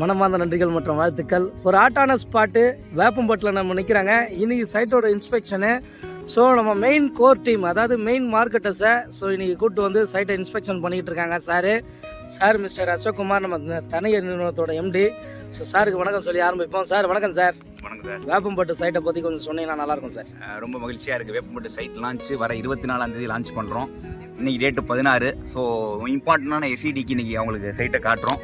மனமார்ந்த நன்றிகள் மற்றும் வாழ்த்துக்கள். ஒரு ஆட்டான ஸ்பாட்டு வேப்பம்பட்டில் நம்ம நிற்கிறாங்க இன்னைக்கு சைட்டோட இன்ஸ்பெக்ஷனு. ஸோ நம்ம மெயின் கோர் டீம் அதாவது மெயின் மார்க்கெட்டர்ஸை ஸோ இன்னைக்கு கூப்பிட்டு வந்து சைட்டை இன்ஸ்பெக்ஷன் பண்ணிக்கிட்டு இருக்காங்க சார். சார் மிஸ்டர் அசோக்குமார் நம்ம தனியார் நிறுவனத்தோட எம்டி ஸோ சாருக்கு வணக்கம் சொல்லி ஆரம்பிப்போம். சார் வணக்கம் சார். வணக்கம் சார். வேப்பம்பட்டு சைட்டை பற்றி கொஞ்சம் சொன்னீங்கன்னா நல்லாயிருக்கும் சார். ரொம்ப மகிழ்ச்சியாக இருக்குது வேப்பம்பட்டு சைட் லான்ச் வர இருபத்தி நாலாம் தேதி லான்ச் பண்ணுறோம் இன்னைக்கு டேட்டு பதினாறு. ஸோ இம்பார்ட்டண்டான எஸ்இடிக்கு இன்னைக்கு அவங்களுக்கு சைட்டை காட்டுறோம்.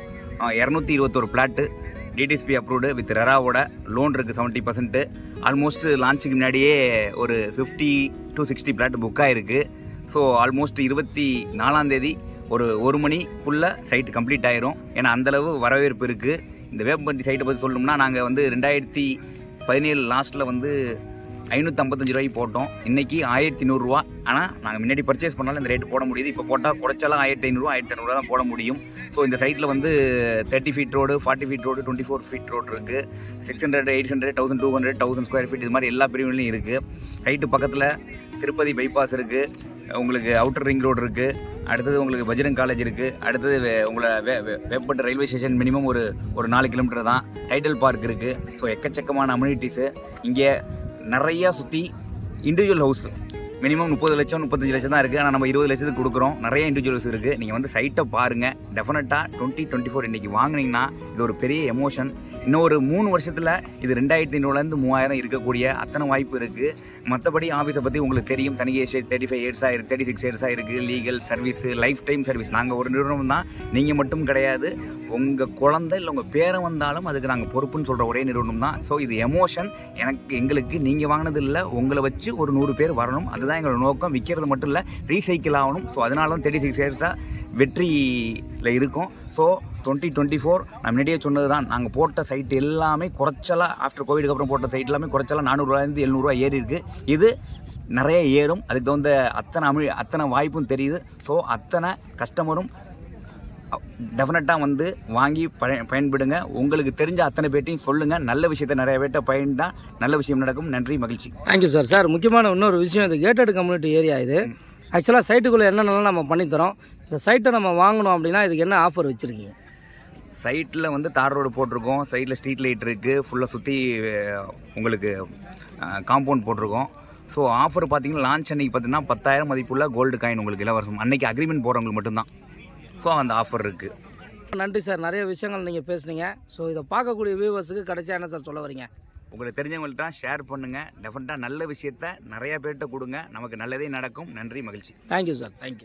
இரநூத்தி இருபத்தொரு பிளாட்டு டிடிஎஸ்பி அப்ரூவ்டு வித் ரெராவோட லோன் இருக்குது செவன்ட்டி பர்சன்ட்டு ஆல்மோஸ்ட் லான்ச்சுக்கு முன்னாடியே ஒரு fifty to sixty plot book ஆகிருக்கு ஸோ ஆல்மோஸ்ட் இருபத்தி நாலாந்தேதி ஒரு ஒரு மணிக்குள்ளே சைட்டு கம்ப்ளீட் ஆயிரும். ஏன்னா அந்தளவு வரவேற்பு இருக்குது இந்த வேப்பம்பட்டி சைட்டை பற்றி சொல்லணும்னா நாங்கள் வந்து ரெண்டாயிரத்தி பதினேழு லாஸ்ட்டில் வந்து ஐநூற்றம்பத்தஞ்சு ரூபாய்க்கு போட்டோம். இன்னைக்கு ஆயிரத்தி நூறுரூவா ஆனால் நாங்கள் முன்னாடி பர்ச்சேஸ் பண்ணாலும் இந்த ரேட் போட முடியுது. இப்போ போட்டால் குறைச்சாலும் ஆயிரத்தி ஐநூறுரூவா ஆயிரத்தி ஐநூறுரூவா தான் போட முடியும். ஸோ இந்த சைட்டில் வந்து thirty feet road forty feet road twenty four feet road இருக்குது six hundred eight hundred thousand two hundred thousand square feet இது மாதிரி எல்லா பிரிவுகளையும் இருக்குது ஹைட்டு பக்கத்தில் திருப்பதி பைபாஸ் இருக்குது உங்களுக்கு அவுட்டர் ரிங் ரோடு இருக்குது அடுத்தது உங்களுக்கு பஜ்ரங் காலேஜ் இருக்குது அடுத்தது வே- உங்களை வே வே- வேப்பட்டு ரயில்வே ஸ்டேஷன் மினிமம் ஒரு ஒரு நாலு கிலோமீட்டர் தான். டைட்டில் பார்க் இருக்குது ஸோ எக்கச்சக்கமான அம்யூனிட்டிஸு இங்கே நிறையா சுற்றி இண்டிவிஜுவல் ஹவுஸ் மினிமம் முப்பது லட்சம் முப்பத்தஞ்சு லட்சம் தான் இருக்குது ஆனால் நம்ம இருபது லட்சத்துக்கு கொடுக்குறோம். நிறைய இண்டிவிஜுவல்ஸ் இருக்குது நீங்கள் வந்து சைட்டை பாருங்கள் டெஃபினட்டாக டுவெண்ட்டி டுவெண்ட்டி ஃபோர் இன்றைக்கி வாங்கினீங்கன்னா இது ஒரு பெரிய எமோஷன் இன்னும் ஒரு மூணு வருஷத்தில் இது ரெண்டாயிரத்தி ஐநூறுலேருந்து மூவாயிரம் இருக்கக்கூடிய அத்தனை வாய்ப்பு இருக்குது மற்றபடி ஆஃபீஸை பற்றி உங்களுக்கு தெரியும். தனி ஏஜ் தேர்ட்டி ஃபைவ் இயர்ஸாக இருக்குது தேர்ட்டி சிக்ஸ் இயர்ஸாக இருக்குது legal service life time service நாங்கள் ஒரு நிறுவனம் தான். நீங்கள் மட்டும் கிடையாது. உங்கள் குழந்தை இல்லை உங்கள் பேரை வந்தாலும் அதுக்கு நாங்கள் பொறுப்புன்னு சொல்கிற ஒரே நிறுவனம் தான். ஸோ இது எமோஷன் எனக்கு எங்களுக்கு நீங்கள் வாங்கினது இல்லை. உங்களை வச்சு ஒரு நூறு பேர் வரணும். அதுதான் தான் எங்களோட நோக்கம். விற்கிறது மட்டும் இல்லை ரீசைக்கிள் ஆகணும். ஸோ அதனால தான் தேர்ட்டி சிக்ஸ் இயர்ஸாக வெற்றியில் இருக்கும். ஸோ டுவெண்ட்டி டுவெண்ட்டி ஃபோர் நான் முன்னாடியே சொன்னது தான் நாங்கள் போட்ட சைட் எல்லாமே குறைச்சலாக ஆஃப்டர் கோவிடுக்கு அப்புறம் போட்ட சைட் எல்லாமே குறைச்சலாக நானூறுரூவாயிருந்து எழுநூறுவா ஏறி இருக்குது இது நிறைய ஏறும். அதுக்கு தகுந்த அத்தனை அமி அத்தனை வாய்ப்பும் தெரியுது. ஸோ அத்தனை கஸ்டமரும் டெஃபினட்டாக வந்து வாங்கி பய பயன்படுங்க. உங்களுக்கு தெரிஞ்ச அத்தனை பேர்ட்டையும் சொல்லுங்கள் நல்ல விஷயத்தை நிறைய பேர்ட்ட பயன்தான் நல்ல விஷயம் நடக்கும். நன்றி மகிழ்ச்சி. தேங்க்யூ சார் சார் முக்கியமான இன்னொரு விஷயம் இது கேட்டட் கம்யூனிட்டி ஏரியா இது. ஆக்சுவலாக சைட்டுக்குள்ளே என்னென்னலாம் நம்ம பண்ணித்தரோம்? இந்த சைட்டை நம்ம வாங்கணும் அப்படின்னா இதுக்கு என்ன ஆஃபர் வச்சுருக்கீங்க? சைட்டில் வந்து தார் ரோடு போட்டிருக்கோம். சைடில் ஸ்ட்ரீட் லைட் இருக்குது ஃபுல்லாக சுற்றி உங்களுக்கு காம்பவுண்ட் போட்டிருக்கோம். ஸோ ஆஃபர் பார்த்தீங்கன்னா லான்ச் அன்னைக்கு பார்த்தீங்கன்னா பத்தாயிரம் மதிப்புள்ள கோல்டு காயின் உங்களுக்கு இலவசம். அன்னைக்கு அக்ரிமெண்ட் போகிறவங்களுக்கு மட்டும்தான். ஸோ அந்த ஆஃபர் இருக்குது நன்றி சார். நிறைய விஷயங்கள் நீங்கள் பேசுனீங்க. ஸோ இதை பார்க்கக்கூடிய வியூவர்ஸுக்கு கடைசியாக என்ன சார் சொல்ல வரீங்க? உங்களுக்கு தெரிஞ்சவங்கள்ட்ட ஷேர் பண்ணுங்கள் டெஃபினட்டாக நல்ல விஷயத்த நிறைய பேர்கிட்ட கொடுங்க. நமக்கு நல்லதே நடக்கும். நன்றி மகிழ்ச்சி. Thank you sir thank you